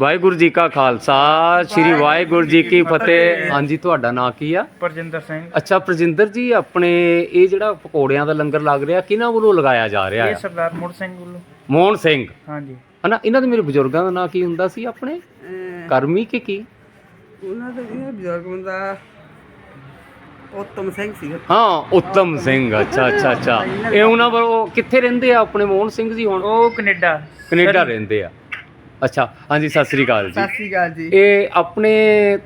ਵਾਹਿਗੁਰੂ ਜੀ ਕਾ ਖਾਲਸਾ ਸ੍ਰੀ ਵਾਹਿਗੁਰੂ ਜੀ ਕੀ ਫਤਿਹ। ਹਾਂਜੀ ਤੁਹਾਡਾ ਨਾਂ ਕੀ ਆ? ਪਰਜਿੰਦਰ ਸਿੰਘ। ਅੱਛਾ ਪ੍ਰਜਿੰਦਰ ਜੀ ਆਪਣੇ ਇਹ ਜਿਹੜਾ ਪਕੌੜਿਆਂ ਦਾ ਲੰਗਰ ਲੱਗ ਰਿਹਾ ਕਿਹਨਾਂ ਵੱਲੋਂ ਲਗਾਇਆ ਜਾ ਰਿਹਾ ਇਹ ਹੈ ਸਰਦਾਰ ਮੁੜ ਸਿੰਘ ਵੱਲੋਂ। ਮੋਹਨ ਸਿੰਘ। ਹਾਂਜੀ। ਹਨਾ ਇਹਨਾਂ ਦੇ ਮੇਰੇ ਬਜ਼ੁਰਗਾਂ ਦਾ ਨਾਂ ਕੀ ਹੁੰਦਾ ਸੀ ਆਪਣੇ? ਕਰਮੀ ਕਿ ਕੀ? ਉਹਨਾਂ ਦਾ ਇਹ ਬਜ਼ੁਰਗ ਬੰਦਾ ਉਤਮ ਸਿੰਘ ਸੀ ਹਾਂ ਉੱਤਮ ਸਿੰਘ ਅੱਛਾ ਅੱਛਾ ਅੱਛਾ। ਇਹ ਉਹਨਾਂ ਵੱਲੋਂ ਕਿੱਥੇ ਰਹਿੰਦੇ ਆ ਆਪਣੇ ਮੋਹਨ ਸਿੰਘ ਜੀ ਹੁਣ? ਉਹ ਕੈਨੇਡਾ। ਕੈਨੇਡਾ ਰਹਿੰਦੇ ਆ। ਅੱਛਾ ਹਾਂਜੀ ਸਤਿ ਸ੍ਰੀ ਅਕਾਲ ਜੀ। ਸਤਿ ਸ਼੍ਰੀ ਅਕਾਲ ਜੀ। ਇਹ ਆਪਣੇ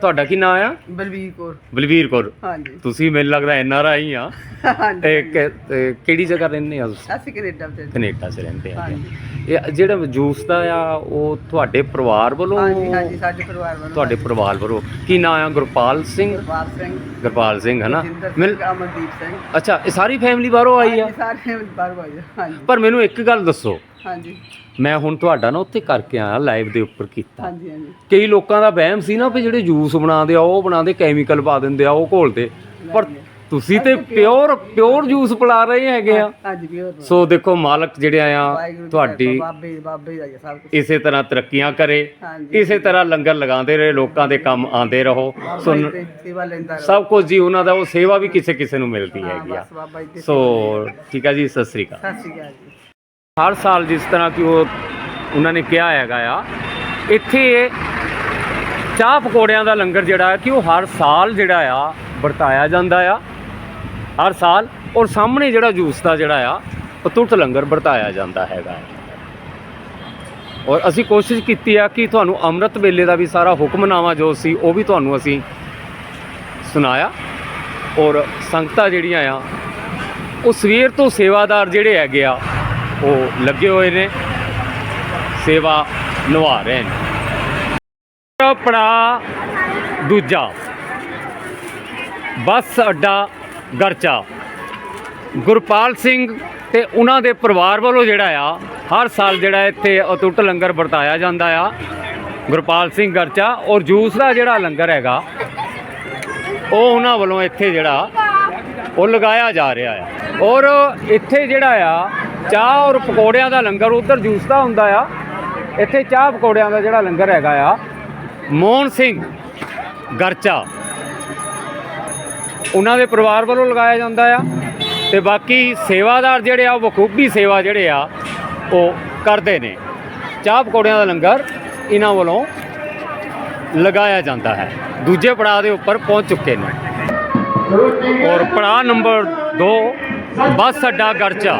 ਤੁਹਾਡਾ ਕੀ ਨਾਮ ਆ? ਬਲਵੀਰ ਕੌਰ। ਬਲਵੀਰ ਕੌਰ। ਹਾਂਜੀ। ਤੁਸੀਂ ਮੈਨੂੰ ਲੱਗਦਾ ਐਨ ਆਰ ਆਈ ਆ। ਕਿ- ਇਹ ਕਿਹੜੀ ਜਗ੍ਹਾ ਰਹਿੰਦੇ ਆ ਤੁਸੀਂ? ਅਸੀਂ ਕੈਨੇਡਾ ਵਿੱਚ ਕੈਨੇਡਾ 'ਚ ਰਹਿੰਦੇ ਆ ਹਾਂਜੀ। ਇਹ ਜਿਹੜਾ ਜੂਸ ਦਾ ਆ ਉਹ ਤੁਹਾਡੇ ਪਰਿਵਾਰ ਵੱਲੋਂ? ਹਾਂਜੀ ਹਾਂਜੀ ਸਾਡੇ ਪਰਿਵਾਰ ਵੱਲੋਂ। ਤੁਹਾਡੇ ਪਰਿਵਾਰ ਵੱਲੋਂ। ਕੀ ਨਾਮ ਆ? ਗੁਰਪਾਲ ਸਿੰਘ? ਗੁਰਪਾਲ ਸਿੰਘ। ਗੁਰਪਾਲ ਸਿੰਘ ਹਨਾ? ਜਿੰਦਰ ਮਿਲ ਸਿੰਘ ਅਮਨਦੀਪ ਸਿੰਘ। ਅੱਛਾ ਇਹ ਸਾਰੀ ਫੈਮਿਲੀ ਬਾਹਰੋਂ ਆਈ ਆ? ਹਾਂਜੀ, ਸਾਰੇ ਬਾਹਰ ਆ। ਹਾਂਜੀ। ਪਰ ਮੈਨੂੰ ਇੱਕ ਗੱਲ ਦੱਸੋ। ਹਾਂਜੀ। ਮੈਂ ਹੁਣ ਤੁਹਾਡਾ ਨਾ ਉੱਥੇ ਕਰਕੇ ਆਇਆ ਲਾਈਵ ਦੇ ਉੱਪਰ ਕੀਤਾ। ਹਾਂਜੀ ਹਾਂਜੀ। ਕਈ ਲੋਕਾਂ ਦਾ ਵਹਿਮ ਸੀ ਨਾ ਵੀ ਜਿਹੜੇ ਜੂਸ ਬਣਾਉਂਦੇ ਆ ਉਹ ਬਣਾਉਂਦੇ ਕੈਮੀਕਲ ਪਾ ਦਿੰਦੇ ਆ ਉਹ ਘੋਲਦੇ ਪਰ ਤੁਸੀਂ ਤੇ ਪਿਓਰ ਪਿਓਰ ਜੂਸ ਪਿਲਾ ਰਹੇ ਹੈਗੇ ਆ। ਹਾਂਜੀ ਵੀ ਹੋਰ ਸੋ ਦੇਖੋ ਮਾਲਕ ਜਿਹੜੇ ਆ ਵਾਹਿਗੁਰੂ ਜੀ ਤੁਹਾਡੀ ਦਾ ਬਾਬੇ ਬਾਬੇ ਦਾ ਹੀ ਆ ਸਭ ਕੁਝ ਇਸੇ ਤਰ੍ਹਾਂ ਤਰੱਕੀਆਂ ਕਰੇ ਹਾਂਜੀ। ਇਸੇ ਤਰ੍ਹਾਂ ਲੰਗਰ ਲਗਾਉਂਦੇ ਰਹੇ ਲੋਕਾਂ ਦੇ ਕੰਮ ਆਉਂਦੇ ਰਹੋ। ਸੋ ਬਾਬਾ ਜੀ ਤੇ ਸੇਵਾ ਲੈਂਦਾ ਰਹੋ। ਸਭ ਕੁਝ ਜੀ ਉਹਨਾਂ ਦਾ ਉਹ ਸੇਵਾ ਵੀ ਕਿਸੇ ਕਿਸੇ ਨੂੰ ਮਿਲਦੀ ਹਾਂ ਹੈਗੀ ਆ। ਬਸ ਬਾਬਾ ਜੀ ਤੇ ਸੋ ਠੀਕ ਆ ਜੀ ਸਤਿ ਸ੍ਰੀ ਅਕਾਲ। ਸਤਿ ਸ਼੍ਰੀ ਅਕਾਲ ਜੀ। ਹਰ ਸਾਲ ਜਿਸ ਤਰ੍ਹਾਂ ਕਿ ਉਹ ਉਹਨਾਂ ਨੇ ਕਿਹਾ ਹੈਗਾ ਆ, ਇੱਥੇ ਚਾਹ ਪਕੌੜਿਆਂ ਦਾ ਲੰਗਰ ਜਿਹੜਾ ਕਿ ਉਹ ਹਰ ਸਾਲ ਜਿਹੜਾ ਆ ਵਰਤਾਇਆ ਜਾਂਦਾ ਆ। ਹਰ ਸਾਲ ਔਰ ਸਾਹਮਣੇ ਜਿਹੜਾ ਜੂਸ ਦਾ ਜਿਹੜਾ ਆ ਅਤੁੱਟ ਲੰਗਰ ਵਰਤਾਇਆ ਜਾਂਦਾ ਹੈਗਾ ਔਰ ਅਸੀਂ ਕੋਸ਼ਿਸ਼ ਕੀਤੀ ਆ ਕਿ ਤੁਹਾਨੂੰ ਅੰਮ੍ਰਿਤ ਵੇਲੇ ਦਾ ਵੀ ਸਾਰਾ ਹੁਕਮਨਾਮਾ ਜੋ ਸੀ, ਉਹ ਵੀ ਤੁਹਾਨੂੰ ਅਸੀਂ ਸੁਣਾਇਆ। ਔਰ ਸੰਗਤਾਂ ਜਿਹੜੀਆਂ ਆ, ਉਹ ਸਵੇਰ ਤੋਂ ਸੇਵਾਦਾਰ ਜਿਹੜੇ ਹੈਗੇ ਆ ਉਹ ਲੱਗੇ ਹੋਏ ਨੇ। ਸੇਵਾ ਨਿਭਾ ਰਹੇ ਨੇ। ਪੜਾ ਦੂਜਾ ਬੱਸ ਅੱਡਾ ਗਰਚਾ। ਗੁਰਪਾਲ ਸਿੰਘ ਤੇ ਉਹਨਾਂ ਦੇ ਪਰਿਵਾਰ ਵੱਲੋਂ ਜਿਹੜਾ ਆ, ਹਰ ਸਾਲ ਜਿਹੜਾ ਇੱਥੇ ਅਟੁੱਟ ਲੰਗਰ ਵਰਤਾਇਆ ਜਾਂਦਾ ਆ। ਗੁਰਪਾਲ ਸਿੰਘ ਗਰਚਾ ਔਰ ਜੂਸ ਦਾ ਜਿਹੜਾ ਲੰਗਰ ਹੈਗਾ, ਉਹ ਉਹਨਾਂ ਵੱਲੋਂ ਇੱਥੇ ਜਿਹੜਾ ਉਹ ਲਗਾਇਆ ਜਾ ਰਿਹਾ ਹੈ। ਔਰ ਇੱਥੇ ਜਿਹੜਾ ਆ, ਚਾਹ ਔਰ ਪਕੌੜਿਆਂ ਦਾ ਲੰਗਰ, ਉਧਰ ਜੂਸ ਦਾ ਹੁੰਦਾ ਆ। ਇੱਥੇ ਚਾਹ ਪਕੌੜਿਆਂ ਦਾ ਜਿਹੜਾ ਲੰਗਰ ਹੈਗਾ ਆ, ਮੋਹਨ ਸਿੰਘ ਗਰਚਾ। ਉਹਨਾਂ ਦੇ ਪਰਿਵਾਰ ਵੱਲੋਂ ਲਗਾਇਆ ਜਾਂਦਾ ਆ ਤੇ ਬਾਕੀ ਸੇਵਾਦਾਰ ਜਿਹੜੇ ਆ, ਉਹ ਬਖੂਬੀ ਸੇਵਾ ਜਿਹੜੇ ਆ, ਉਹ ਕਰਦੇ ਨੇ। ਚਾਹ ਪਕੌੜਿਆਂ ਦਾ ਲੰਗਰ ਇਹਨਾਂ ਵੱਲੋਂ ਲਗਾਇਆ ਜਾਂਦਾ ਹੈ। ਦੂਜੇ ਪੜਾਅ ਦੇ ਉੱਪਰ ਪਹੁੰਚ ਚੁੱਕੇ ਨੇ। ਔਰ ਪੜਾਅ ਨੰਬਰ 2 ਬੱਸ ਅੱਡਾ ਗਰਚਾ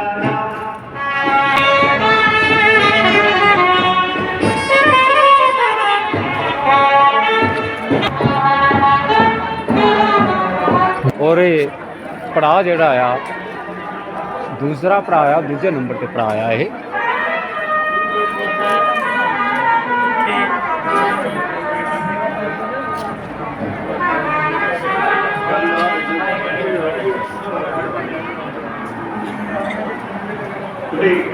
ਔਰ ਇਹ ਪੜਾਅ ਜਿਹੜਾ ਆ, ਦੂਸਰਾ ਪੜਾਅ ਆ, ਦੂਜੇ ਨੰਬਰ ਤੇ ਪੜਾ ਆ ਇਹ। সেই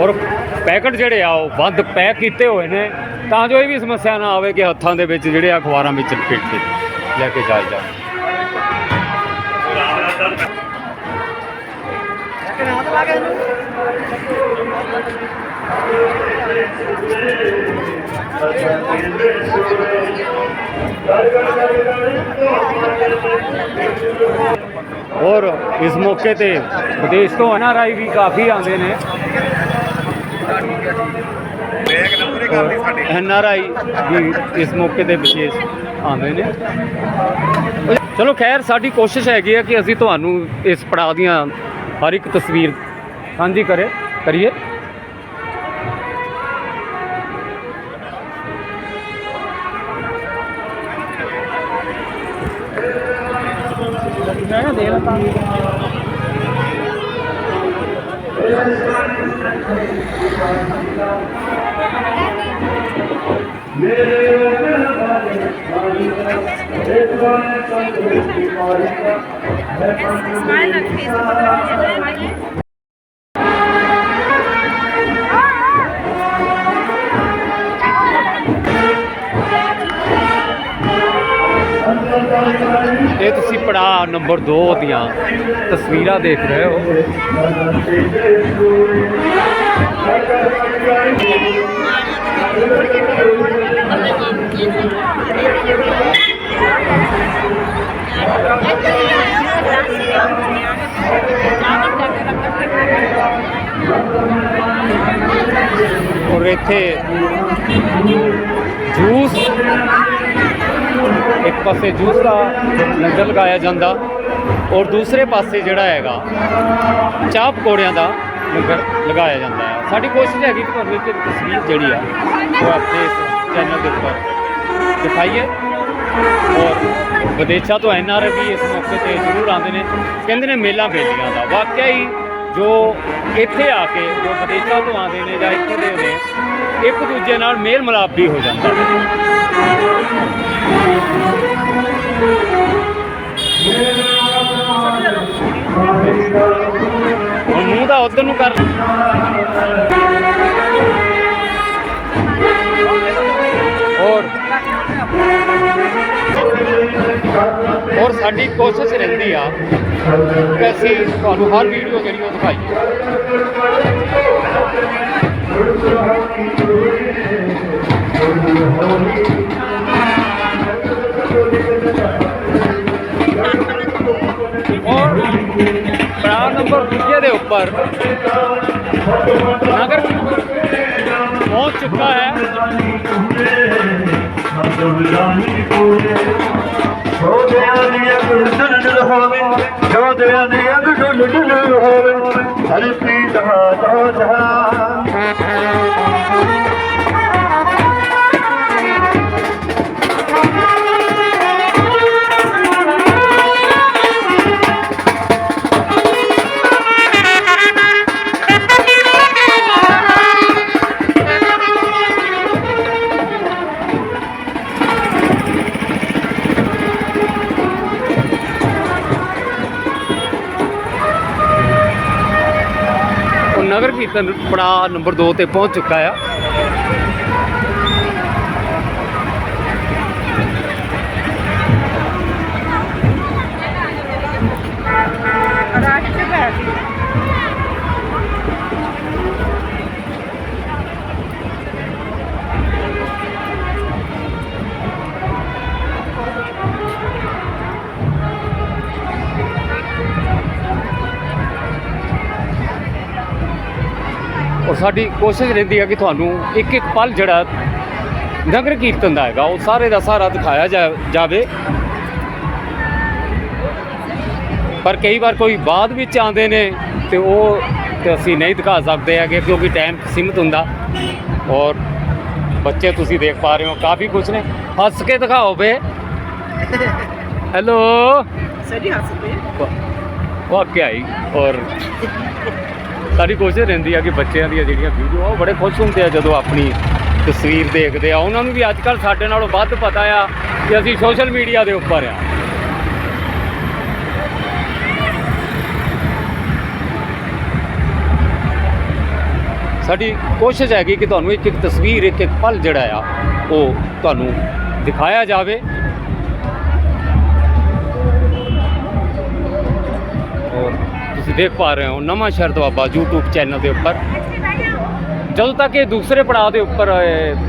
ਔਰ ਪੈਕਟ ਜਿਹੜੇ ਆ, ਉਹ ਬੰਦ ਪੈਕ ਕੀਤੇ ਹੋਏ ਨੇ, ਤਾਂ ਜੋ ਇਹ ਵੀ ਸਮੱਸਿਆ ਨਾ ਆਵੇ ਕਿ ਹੱਥਾਂ ਦੇ ਵਿੱਚ ਜਿਹੜੇ ਆ ਅਖਬਾਰਾਂ ਵਿੱਚ ਲਪੇਟ ਕੇ ਲੈ ਕੇ ਜਾਏ ਜਾਣ। ਔਰ ਇਸ ਮੌਕੇ ਤੇ ਵਿਦੇਸ਼ ਤੋਂ ਐਨਆਰਆਈ ਵੀ ਕਾਫੀ ਆਉਂਦੇ ਨੇ। ਐਨ ਆਰ ਆਈ ਵੀ ਇਸ ਮੌਕੇ ਤੇ ਵਿਸ਼ੇਸ਼ ਆਉਂਦੇ ਨੇ। ਚਲੋ ਖੈਰ, ਸਾਡੀ ਕੋਸ਼ਿਸ਼ ਹੈਗੀ ਆ ਕਿ ਅਸੀਂ ਤੁਹਾਨੂੰ ਇਸ ਪੜਾਅ ਦੀਆਂ ਹਰ ਇੱਕ ਤਸਵੀਰ ਸਾਂਝੀ ਕਰੇ, ਕਰੀਏ। ਮੈਂ ਦੇਖ ਲਤਾ Smile on face. ਇਹ ਤੁਸੀਂ ਪੜਾਅ ਨੰਬਰ 2 ਦੀਆਂ ਤਸਵੀਰਾਂ ਦੇਖ ਰਹੇ ਹੋ। ਔਰ ਇੱਥੇ ਜੂਸ ਇੱਕ ਪਾਸੇ ਜੂਸ ਦਾ ਲੰਗਰ ਲਗਾਇਆ ਜਾਂਦਾ ਔਰ ਦੂਸਰੇ ਪਾਸੇ ਜਿਹੜਾ ਹੈਗਾ ਚਾਹ ਪਕੌੜਿਆਂ ਦਾ ਲੰਗਰ ਲਗਾਇਆ ਜਾਂਦਾ ਹੈ। ਸਾਡੀ ਕੋਸ਼ਿਸ਼ ਹੈਗੀ ਕਿ ਤੁਹਾਨੂੰ ਇੱਕ ਤਸਵੀਰ ਜਿਹੜੀ ਆ, ਉਹ ਆਪਣੇ ਇਸ ਚੈਨਲ ਦੇ ਉੱਪਰ ਦਿਖਾਈਏ। ਔਰ ਵਿਦੇਸ਼ਾਂ ਤੋਂ ਐਨ ਆਰ ਵੀ ਇਸ ਮੌਕੇ ਤੇ ਜ਼ਰੂਰ ਆਉਂਦੇ ਨੇ। ਕਹਿੰਦੇ ਨੇ ਮੇਲਾ ਬੇਲੀਆਂ ਦਾ। ਵਾਕਿਆ ਹੀ ਜੋ ਇੱਥੇ ਆ ਕੇ ਜੋ ਵਿਦੇਸ਼ਾਂ ਤੋਂ ਆਉਂਦੇ ਨੇ ਜਾਂ ਇੱਥੇ ਦੇ ਨੇ ਇੱਕ ਦੂਜੇ ਨਾਲ ਮੇਲ ਮਿਲਾਪ ਵੀ ਹੋ ਜਾਂਦਾ। ਹੈ ਮੂੰਹ ਦਾ ਉਧਰ ਨੂੰ ਕਰ। ਔਰ ਔਰ ਸਾਡੀ ਕੋਸ਼ਿਸ਼ ਰਹਿੰਦੀ ਆ ਕਿ ਅਸੀਂ ਤੁਹਾਨੂੰ ਹਰ ਵੀਡੀਓ ਜਿਹੜੀ ਉਹ ਦਿਖਾਈਏ। ਨੰਬਰ ਦੂਜੇ ਦੇ ਉੱਪਰ ਨਗਰ ਪਹੁੰਚ ਚੁੱਕਾ ਹੈ ਜੋਦਿਆਂ ਦੀ ਅੱਗ ਡੁੱਲ ਹੋਵੇ ਜੋਦਿਆਂ ਦੀ ਅੱਗ ਡੁੱਲ ਹੋਵੇ ਹਰੀ ਪ੍ਰੀਤ ਹਾ ਦੋ ਜਹਾਂ ਨਗਰ ਪੜਾਅ ਨੰਬਰ 2 ਤੇ ਪਹੁੰਚ ਚੁੱਕਾ ਆ। ਸਾਡੀ ਕੋਸ਼ਿਸ਼ ਰਹਿੰਦੀ ਹੈ ਕਿ ਤੁਹਾਨੂੰ ਇੱਕ ਇੱਕ ਪਲ ਜਿਹੜਾ ਨਗਰ ਕੀਰਤਨ ਦਾ ਹੈਗਾ ਉਹ ਸਾਰੇ ਦਾ ਸਾਰਾ ਦਿਖਾਇਆ ਜਾ- ਜਾਵੇ। ਪਰ ਕਈ ਵਾਰ ਕੋਈ ਬਾਅਦ ਵਿੱਚ ਆਉਂਦੇ ਨੇ ਤੇ ਉਹ ਤੇ ਅਸੀਂ ਨਹੀਂ ਦਿਖਾ ਸਕਦੇ ਹੈਗੇ ਕਿਉਂਕਿ ਟਾਈਮ ਸੀਮਿਤ ਹੁੰਦਾ। ਔਰ ਬੱਚੇ ਤੁਸੀਂ ਦੇਖ ਪਾ ਰਹੇ ਹੋ ਕਾਫੀ ਕੁਝ ਨੇ। ਹੱਸ ਕੇ ਦਿਖਾਓ ਬੇ। ਹੈਲੋ ਸਹੀ ਹੱਸਦੇ ਵਾਕਿਆ ਹੀ। ਔਰ ਸਾਡੀ ਕੋਸ਼ਿਸ਼ ਰਹਿੰਦੀ ਆ ਕਿ ਬੱਚਿਆਂ ਦੀਆਂ ਜਿਹੜੀਆਂ ਵੀਡੀਓ ਆ ਉਹ ਬੜੇ ਖੁਸ਼ ਹੁੰਦੇ ਆ ਜਦੋਂ ਆਪਣੀ ਤਸਵੀਰ ਦੇਖਦੇ ਆ। ਉਹਨਾਂ ਨੂੰ ਵੀ ਅੱਜ ਕੱਲ ਸਾਡੇ ਨਾਲੋਂ ਵੱਧ ਪਤਾ ਆ ਕਿ ਅਸੀਂ ਸੋਸ਼ਲ ਮੀਡੀਆ ਦੇ ਉੱਪਰ ਆ। ਸਾਡੀ ਕੋਸ਼ਿਸ਼ ਹੈਗੀ ਕਿ ਤੁਹਾਨੂੰ ਇੱਕ ਇੱਕ ਤਸਵੀਰ ਇੱਕ ਇੱਕ ਪਲ ਜਿਹੜਾ ਆ, ਉਹ ਤੁਹਾਨੂੰ ਦਿਖਾਇਆ ਜਾਵੇ। ਤੁਸੀਂ ਦੇਖ ਪਾ ਰਹੇ ਹੋ ਨਵਾਂ ਸ਼ਹਿਰ ਦੁਆਬਾ YouTube ਚੈਨਲ ਦੇ ਉੱਪਰ। ਜਦੋਂ ਤੱਕ ਇਹ ਦੂਸਰੇ ਪੜਾਅ ਦੇ ਉੱਪਰ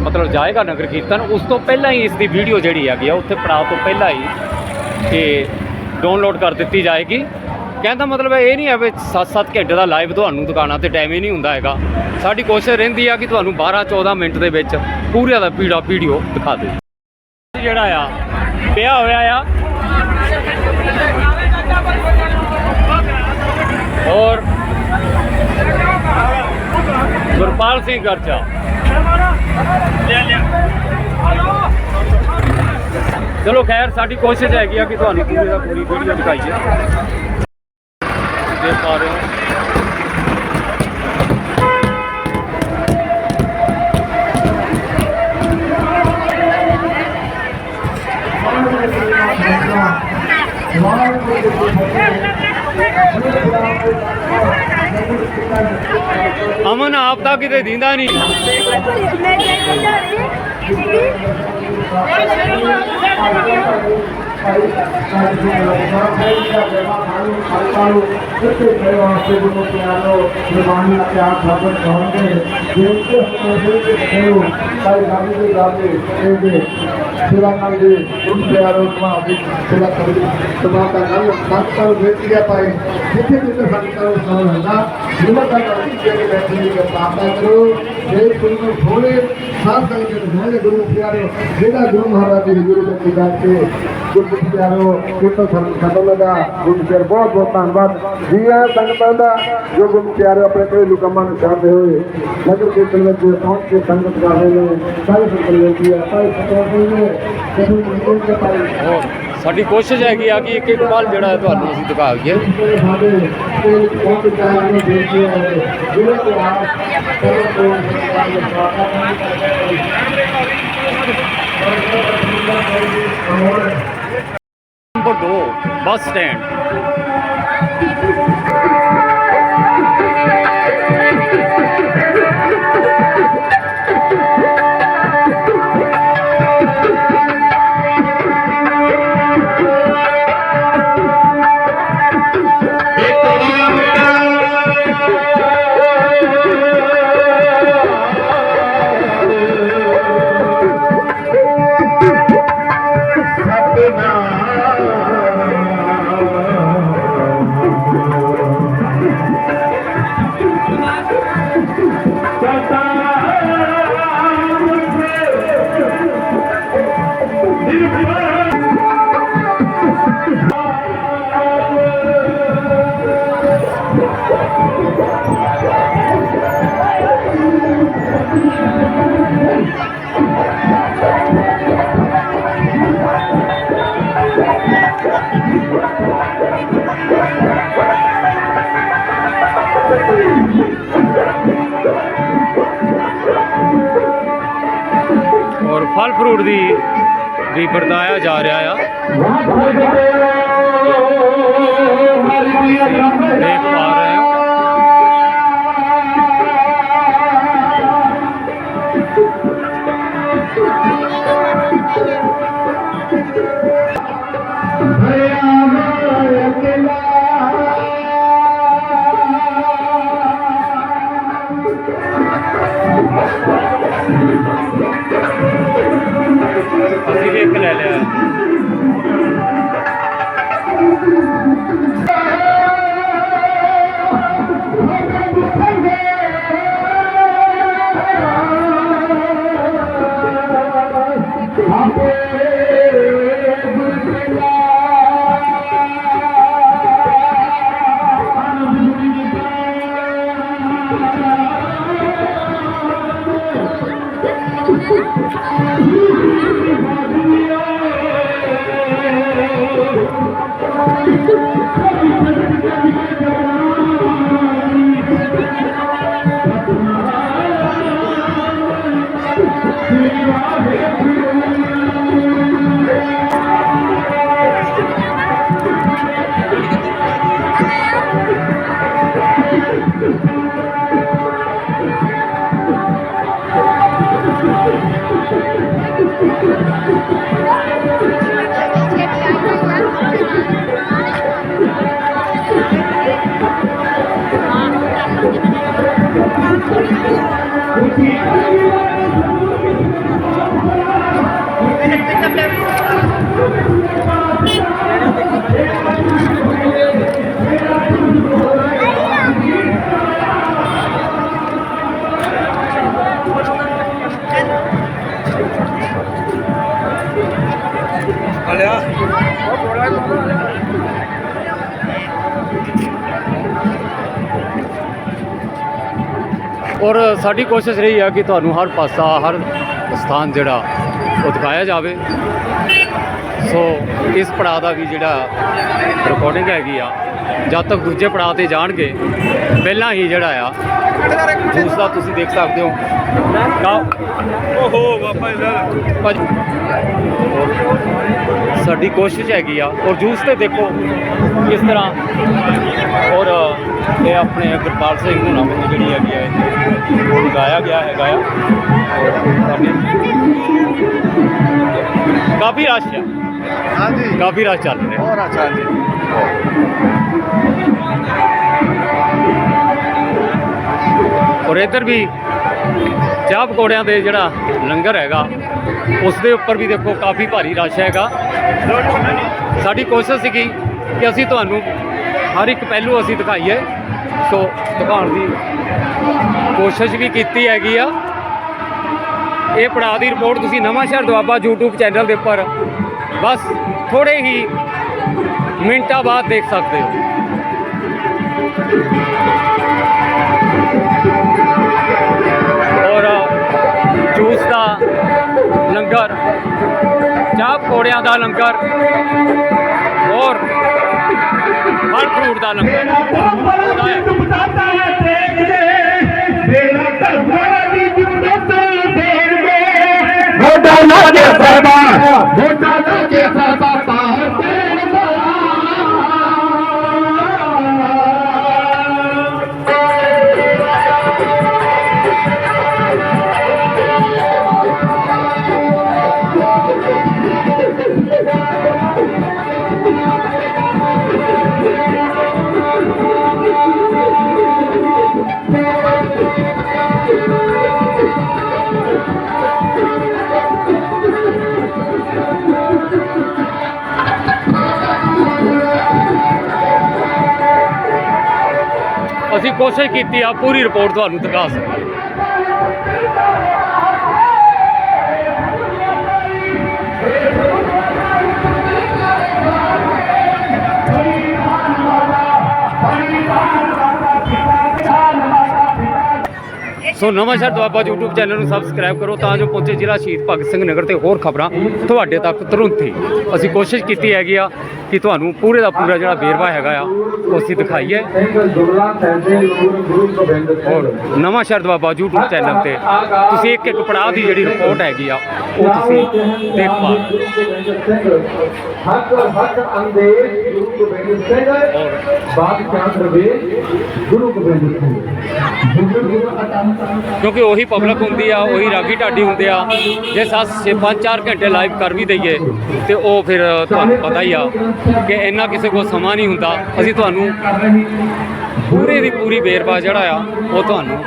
ਮਤਲਬ ਜਾਏਗਾ ਨਗਰ ਕੀਰਤਨ, ਉਸ ਤੋਂ ਪਹਿਲਾਂ ਹੀ ਇਸ ਦੀ ਵੀਡੀਓ ਜਿਹੜੀ ਹੈਗੀ ਆ, ਉੱਥੇ ਪੜਾਅ ਤੋਂ ਪਹਿਲਾਂ ਹੀ ਇਹ ਡਾਊਨਲੋਡ ਕਰ ਦਿੱਤੀ ਜਾਏਗੀ। ਕਹਿੰਦਾ ਮਤਲਬ ਇਹ ਨਹੀਂ ਹੈ ਵੀ 7-7 ਘੰਟੇ ਦਾ ਲਾਈਵ ਤੁਹਾਨੂੰ ਦੁਕਾਨਾਂ ਤੇ ਟਾਈਮ ਹੀ ਨਹੀਂ ਹੁੰਦਾ ਹੈਗਾ। ਸਾਡੀ ਕੋਸ਼ਿਸ਼ ਰਹਿੰਦੀ ਆ ਕਿ ਤੁਹਾਨੂੰ 12-14 ਮਿੰਟ ਦੇ ਵਿੱਚ ਪੂਰਾ ਦਾ ਪੀੜਾ ਵੀਡੀਓ ਦਿਖਾ ਦੇ ਜਿਹੜਾ ਆ, ਪਿਆ ਹੋਇਆ ਆ ਔਰ ਗੁਰਪਾਲ ਸਿੰਘ ਗਰਚਾ ਚਲੋ ਖੈਰ ਸਾਡੀ ਕੋਸ਼ਿਸ਼ ਹੈਗੀ ਆ ਕਿ ਤੁਹਾਨੂੰ ਪੂਰੀ ਦਾ ਪੂਰੀ ਵੀਡੀਓ ਦਿਖਾਈਏ ਦੇਖ ਪਾ ਰਹੇ ਹੋ ਅਮਨ ਆਪ ਤਾਂ ਕਿਤੇ ਦਿੰਦਾ ਨਹੀਂ। ਸੇਵਾ ਕਰਦੇ ਉਸ ਪਿਆਰੋ ਸਮਾਂ ਦੀ ਸੇਵਾ ਕਰਦੇ ਸਮਾਂ ਦਾ ਗੱਲ ਸੰਤਾਂ ਬੇਟੀ ਆ ਪਾਏ ਜਿੱਥੇ ਜਿੱਥੇ ਸੰਤਾਂ ਨੂੰ ਸਮਾਂ ਹੁੰਦਾ ਹਿੰਮਤ ਦਾ ਕਰਕੇ ਜਿਹੜੇ ਬੈਠੇ ਨੇ ਪ੍ਰਾਰਥਨਾ ਕਰੋ। ਜੇ ਗੁਰੂ ਨੂੰ ਥੋੜੇ ਸਾਧ ਸੰਗਤ ਦੇ ਗੁਰੂ ਪਿਆਰੋ ਜਿਹੜਾ ਗੁਰੂ ਮਹਾਰਾਜ ਦੇ ਗੁਰੂ ਦੇ ਪਿਤਾ ਤੇ ਗੁਰੂ ਪਿਆਰੋ ਕਿਤੋਂ ਖਤਮ ਲਗਾ ਗੁਰੂ ਪਿਆਰ ਬਹੁਤ ਬਹੁਤ ਧੰਨਵਾਦ। ਜੀ ਆ ਸੰਗਤਾਂ ਦਾ ਜੋ ਗੁਰੂ ਪਿਆਰੇ ਆਪਣੇ ਘਰੇਲੂ ਕੰਮਾਂ ਨੂੰ ਛੱਡਦੇ ਹੋਏ ਨਗਰ ਕੀਰਤਨ ਵਿੱਚ ਪਹੁੰਚ ਕੇ ਸੰਗਤ ਕਰ ਰਹੇ ਨੇ ਸਾਰੇ ਸੰਗਤ ਬੇਨਤੀ ਹੈ ਸਾਰੇ ਸੰਗਤ ਨੇ ਕਦੋਂ ਮੰਗਲ ਕੇ ਪਾਈ ਹੋਰ ਸਾਡੀ ਕੋਸ਼ਿਸ਼ ਹੈਗੀ ਆ ਕਿ ਇੱਕ ਇੱਕ ਪਲ ਜਿਹੜਾ ਹੈ ਤੁਹਾਨੂੰ ਅਸੀਂ ਦਿਖਾ ਦਈਏ ਸਾਡੇ ਕੋਲ ਪਹੁੰਚ ਜਾਣ ਨੂੰ ਬੇਨਤੀ ਹੈ ਜਿਹੜੇ ਕਿ ਆਪ ਕਰੋ ਤੋਂ ਨੰਬਰ 2 ਬੱਸ ਸਟੈਂਡ ਔਰ ਫਲ ਫਰੂਟ ਦੀ ਵੀ ਵਰਤਾਇਆ ਜਾ ਰਿਹਾ ਆ ਦੇਖ ਪਾ ਰਹੇ ਹੋ ਅਸੀਂ ਔਰ ਸਾਡੀ ਕੋਸ਼ਿਸ਼ ਰਹੀ ਹੈ ਕਿ ਤੁਹਾਨੂੰ ਹਰ ਪਾਸਾ ਹਰ ਸਥਾਨ ਜਿਹੜਾ ਉਹ ਦਿਖਾਇਆ ਜਾਵੇ। ਸੋ ਇਸ ਪੜਾਅ ਦਾ ਵੀ ਜਿਹੜਾ ਰਿਕਾਰਡਿੰਗ ਹੈਗੀ ਆ ਜਦ ਤੱਕ ਦੂਜੇ ਪੜਾਅ ਤੇ ਜਾਣਗੇ ਪਹਿਲਾਂ ਹੀ ਜਿਹੜਾ ਆ ਦੂਸਰਾ ਤੁਸੀਂ ਦੇਖ ਸਕਦੇ ਹੋ। ਓਹੋ ਬਾਬਾ ਜੀ ਸਾਡੀ ਕੋਸ਼ਿਸ਼ ਹੈਗੀ ਆ ਔਰ ਜੂਸ ਤੇ ਦੇਖੋ ਕਿਸ ਤਰ੍ਹਾਂ ਔਰ ਇਹ ਆਪਣੇ ਗੁਰਪਾਲ ਸਿੰਘ ਹੁਣਾਂ ਵੱਲੋਂ ਜਿਹੜੀ ਹੈਗੀ ਆ ਇਹ ਲਗਾਇਆ ਗਿਆ ਹੈਗਾ ਆ। ਕਾਫੀ ਰਸ਼ ਆ। ਹਾਂਜੀ। ਕਾਫੀ ਰਸ਼ ਚੱਲ ਰਿਹਾ। ਬਹੁਤ ਅੱਛਾ ਜੀ ਔਰ ਇੱਧਰ ਵੀ ਚਾਹ ਪਕੌੜਿਆਂ ਦੇ ਜਿਹੜਾ ਲੰਗਰ ਹੈਗਾ ਉਸ ਦੇ ਉੱਪਰ ਵੀ ਦੇਖੋ ਕਾਫੀ ਭਾਰੀ ਰਸ਼ ਹੈਗਾ। ਸਾਡੀ ਕੋਸ਼ਿਸ਼ ਸੀਗੀ ਕਿ ਅਸੀਂ ਤੁਹਾਨੂੰ ਹਰ ਇੱਕ ਪਹਿਲੂ ਅਸੀਂ ਦਿਖਾਈਏ। ਸੋ ਦਿਖਾਉਣ ਦੀ ਕੋਸ਼ਿਸ਼ ਵੀ ਕੀਤੀ ਹੈਗੀ ਆ। ਇਹ ਪੜਾਅ ਦੀ ਰਿਪੋਰਟ ਤੁਸੀਂ ਨਵਾਂ ਸ਼ਹਿਰ ਦੁਆਬਾ YouTube ਚੈਨਲ ਦੇ ਉੱਪਰ ਬਸ ਥੋੜੇ ਹੀ ਮਿੰਟਾਂ ਬਾਅਦ ਦੇਖ ਸਕਦੇ ਹੋ। ਔਰ ਜੂਸ ਦਾ ਲੰਗਰ ਚਾਹ ਪਕੌੜਿਆਂ ਦਾ ਲੰਗਰ ਔਰ ਫਲ ਫਰੂਟ ਦਾ ਲੰਗਰ। ਹੁੰਦਾ ਅਸੀਂ ਕੋਸ਼ਿਸ਼ ਕੀਤੀ ਆ ਪੂਰੀ ਰਿਪੋਰਟ ਤੁਹਾਨੂੰ ਦਿਖਾ ਸਕੀਏ। ਸੋ Nawanshahr Doaba YouTube channel ਨੂੰ ਸਬਸਕ੍ਰਾਈਬ ਕਰੋ ਤਾਂ ਜੋ ਪਹੁੰਚੇ ਜ਼ਿਲ੍ਹਾ ਸ਼ਹੀਦ ਭਗਤ ਸਿੰਘ ਨਗਰ ਤੇ ਹੋਰ ਖਬਰਾਂ ਤੁਹਾਡੇ ਤੱਕ ਤੁਰੰਤ ਹੀ। ਅਸੀਂ ਕੋਸ਼ਿਸ਼ ਕੀਤੀ ਹੈਗੀ ਆ ਕਿ ਤੁਹਾਨੂੰ ਪੂਰੇ ਦਾ ਪੂਰਾ ਜਿਹੜਾ ਵੇਰਵਾ ਹੈਗਾ ਆ, ਉਹ ਅਸੀਂ ਦਿਖਾਈਏ। ਦੁਰਲਾ ਔਰ ਨਵਾਂ ਸ਼ਹਿਰ ਦੁਆਬਾ YouTube ਚੈਨਲ ਤੇ ਤੁਸੀਂ ਇੱਕ ਇੱਕ ਪੜਾਅ ਦੀ ਜਿਹੜੀ ਰਿਪੋਰਟ ਹੈਗੀ ਆ ਉਹ ਤੁਸੀਂ ਦੇਖ ਪਾ ਰਹੇ ਹੋ। ਹੱਕ ਹੱਕ ਅੰਦੇਸ਼ ਗੁਰੂ ਗੋਬਿੰਦ ਸਿੰਘ ਬਾਦ ਚਾਂਦ ਰਵੇ ਗੁਰੂ ਗੋਬਿੰਦ ਸਿੰਘ ਕਿਉਂਕਿ ਉਹੀ ਪਬਲਿਕ ਹੁੰਦੀ ਆ ਉਹੀ ਰਾਗੀ ਢਾਡੀ ਹੁੰਦੇ ਆ। ਜੇ ਪੰਜ ਚਾਰ ਘੰਟੇ ਲਾਈਵ ਕਰ ਵੀ ਦਈਏ ਤੇ ਉਹ ਫਿਰ ਤੁਹਾਨੂੰ ਪਤਾ ਹੀ ਆ ਕਿ ਇੰਨਾ ਕਿਸੇ ਕੋਲ ਸਮਾਂ ਨਹੀਂ ਹੁੰਦਾ। ਅਸੀਂ ਤੁਹਾਨੂੰ ਪੂਰੇ ਦੀ ਪੂਰੀ ਵੇਰਵਾ ਜਿਹੜਾ ਆ, ਉਹ ਤੁਹਾਨੂੰ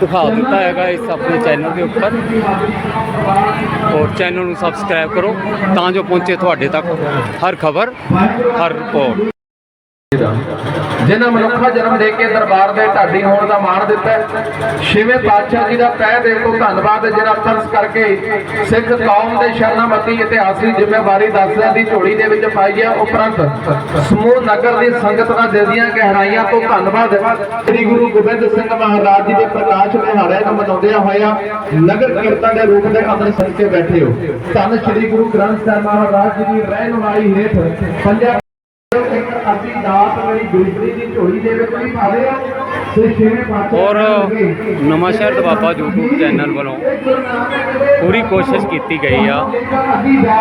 ਦਿਖਾ ਦਿੱਤਾ ਹੈਗਾ ਇਸ ਆਪਣੇ ਚੈਨਲ ਦੇ ਉੱਪਰ। ਔਰ ਚੈਨਲ ਨੂੰ ਸਬਸਕ੍ਰਾਈਬ ਕਰੋ, ਤਾਂ ਜੋ ਪਹੁੰਚੇ ਤੁਹਾਡੇ ਤੱਕ ਹਰ ਖਬਰ, ਹਰ ਰਿਪੋਰਟ ਜਿਨ੍ਹਾਂ ਮਨੁੱਖਾ ਜਨਮ ਦੇ ਕੇ ਦਰਬਾਰ ਦੇ ਢਾਡੀ ਹੋਣ ਦਾ ਮਾਣ ਦਿੱਤਾ ਛੇਵੇਂ ਪਾਤਸ਼ਾਹ ਜੀ ਦਾ ਤਹਿ ਦਿਲ ਤੋਂ ਧੰਨਵਾਦ ਜਿਹੜਾ ਤਰਸ ਕਰਕੇ ਸਿੱਖ ਕੌਮ ਦੇ ਸ਼ਰਨਾਮਤੀ ਇਤਿਹਾਸੀ ਜ਼ਿੰਮੇਵਾਰੀ ਦੱਸਦਿਆਂ ਦੀ ਝੋਲੀ ਦੇ ਵਿੱਚ ਪਾਈ ਹੈ। ਉਪਰੰਤ ਸਮੂਹ ਨਗਰ ਦੀ ਸੰਗਤ ਦਾ ਦਿਲ ਦੀਆਂ ਗਹਿਰਾਈਆਂ ਤੋਂ ਧੰਨਵਾਦ ਸ੍ਰੀ ਗੁਰੂ ਗੋਬਿੰਦ ਸਿੰਘ ਮਹਾਰਾਜ ਜੀ ਦੇ ਪ੍ਰਕਾਸ਼ ਦਿਹਾੜੇ ਨੂੰ ਮਨਾਉਂਦਿਆਂ ਹੋਇਆ ਨਗਰ ਕੀਰਤਨ ਦੇ ਰੂਪ ਦੇ ਅੰਦਰ ਸੰਗ ਬੈਠੇ ਹੋ। ਧੰਨ ਸ੍ਰੀ ਗੁਰੂ ਗ੍ਰੰਥ ਸਾਹਿਬ ਮਹਾਰਾਜ ਜੀ ਦੀ ਰਹਿਨੁਮਾਈ ਹੇਠ ਪੰਜਾਬ ਅਸੀਂ ਦਾਤ ਮੇਰੀ ਗੁਰਬਰੀ ਦੀ ਝੋਲੀ ਦੇ ਵਿੱਚ ਵੀ ਪਾ ਲਿਆ। ਔਰ ਨਵਾਂਸ਼ਹਿਰ ਸ਼ਹਿਰ ਦਬਾਬਾ YouTube ਚੈਨਲ ਵੱਲੋਂ ਪੂਰੀ ਕੋਸ਼ਿਸ਼ ਕੀਤੀ ਗਈ ਆ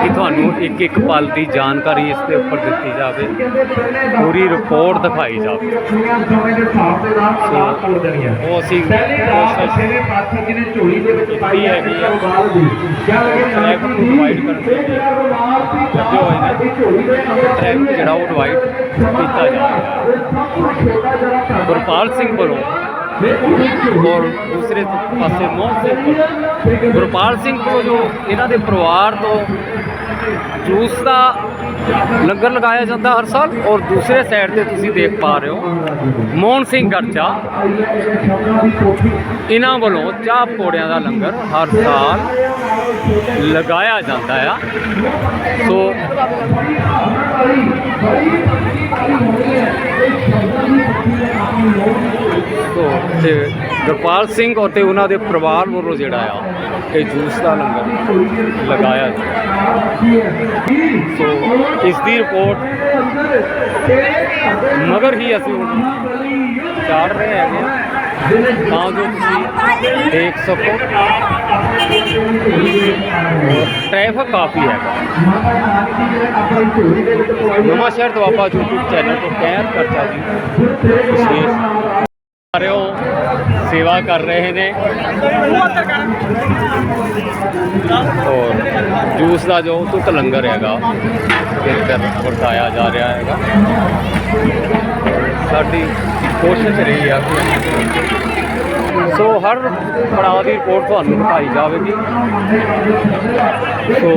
ਕਿ ਤੁਹਾਨੂੰ ਇੱਕ ਇੱਕ ਪਲ ਦੀ ਜਾਣਕਾਰੀ ਇਸ ਦੇ ਉੱਪਰ ਦਿੱਤੀ ਜਾਵੇ, ਪੂਰੀ ਰਿਪੋਰਟ ਦਿਖਾਈ ਜਾਵੇ। ਉਹ ਅਸੀਂ ਪਹਿਲੀ ਕੋਸ਼ਿਸ਼ ਛੇਵੇਂ ਹੈਗੀ ਆ। ਰੁਮਾਲ ਨੂੰ divide ਕਰਨ ਦੇ ਜਿਹੜਾ ਉਹ divide ਕੀਤਾ ਜਾਵੇ ਗੁਰਪਾਲ ਸਿੰਘ ਵੱਲੋਂ ਔਰ ਦੂਸਰੇ ਪਾਸੇ ਮੋਹਨ ਸਿੰਘ ਗੁਰਪਾਲ ਸਿੰਘ ਕੋਲ ਜੋ ਇਹਨਾਂ ਦੇ ਪਰਿਵਾਰ ਤੋਂ ਜੂਸ ਦਾ ਲੰਗਰ ਲਗਾਇਆ ਜਾਂਦਾ ਹਰ ਸਾਲ, ਔਰ ਦੂਸਰੇ ਸਾਈਡ ਤੇ ਤੁਸੀਂ ਦੇਖ ਪਾ ਰਹੇ ਹੋ ਮੋਹਨ ਸਿੰਘ ਗਰਚਾ ਇਹਨਾਂ ਵੱਲੋਂ ਚਾਹ ਪਕੌੜਿਆਂ ਦਾ ਲੰਗਰ ਹਰ ਸਾਲ ਲਗਾਇਆ ਜਾਂਦਾ ਆ। ਸੋ ਸੋ ਤੇ ਗੁਰਪਾਲ ਸਿੰਘ ਅਤੇ ਉਹਨਾਂ ਦੇ ਪਰਿਵਾਰ ਵੱਲੋਂ ਜਿਹੜਾ ਆ ਇਹ ਜੂਸ ਦਾ ਲੰਗਰ ਲਗਾਇਆ ਜਾਂਦਾ ਸੋ ਇਸ ਦੀ ਰਿਪੋਰਟ ਮਗਰ ਹੀ ਅਸੀਂ ਹੁਣ ਚਾੜ ਰਹੇ ਹੈਗੇ ਹਾਂ। ਤਾਂ ਜੋ ਤੁਸੀਂ ਦੇਖ ਸਕੋ। ਟ੍ਰੈਫਿਕ ਕਾਫੀ ਹੈਗਾ ਨਵਾਂ ਸ਼ਹਿਰ ਤੋਂ ਆਪਾਂ YouTube ਚੈਨਲ ਤੋਂ ਕਹਿਰ ਕਰਤਾ ਜੀ। ਵਿਸ਼ੇਸ਼ ਸਾਰੇ ਉਹ ਸੇਵਾ ਕਰ ਰਹੇ ਨੇ। ਔਰ ਜੂਸ ਦਾ ਜੋ ਤੁਕ ਲੰਗਰ ਹੈਗਾ ਇੱਧਰ ਵਰਤਾਇਆ ਜਾ ਰਿਹਾ ਹੈਗਾ। ਸਾਡੀ ਕੋਸ਼ਿਸ਼ ਰਹੀ ਆ ਸੋ ਹਰ ਪੜਾਅ ਦੀ ਰਿਪੋਰਟ ਤੁਹਾਨੂੰ ਦਿਖਾਈ ਜਾਵੇਗੀ। ਸੋ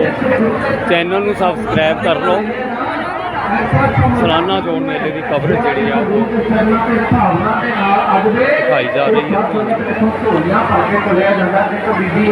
ਚੈਨਲ ਨੂੰ ਸਬਸਕ੍ਰਾਈਬ ਕਰ ਲਓ। ਸਾਲਾਨਾ ਜੋੜ ਮੇਲੇ ਦੀ ਕਵਰੇਜ ਜਿਹੜੀ ਆ ਉਹ ਦਿਖਾਈ ਜਾ ਰਹੀ ਹੈ।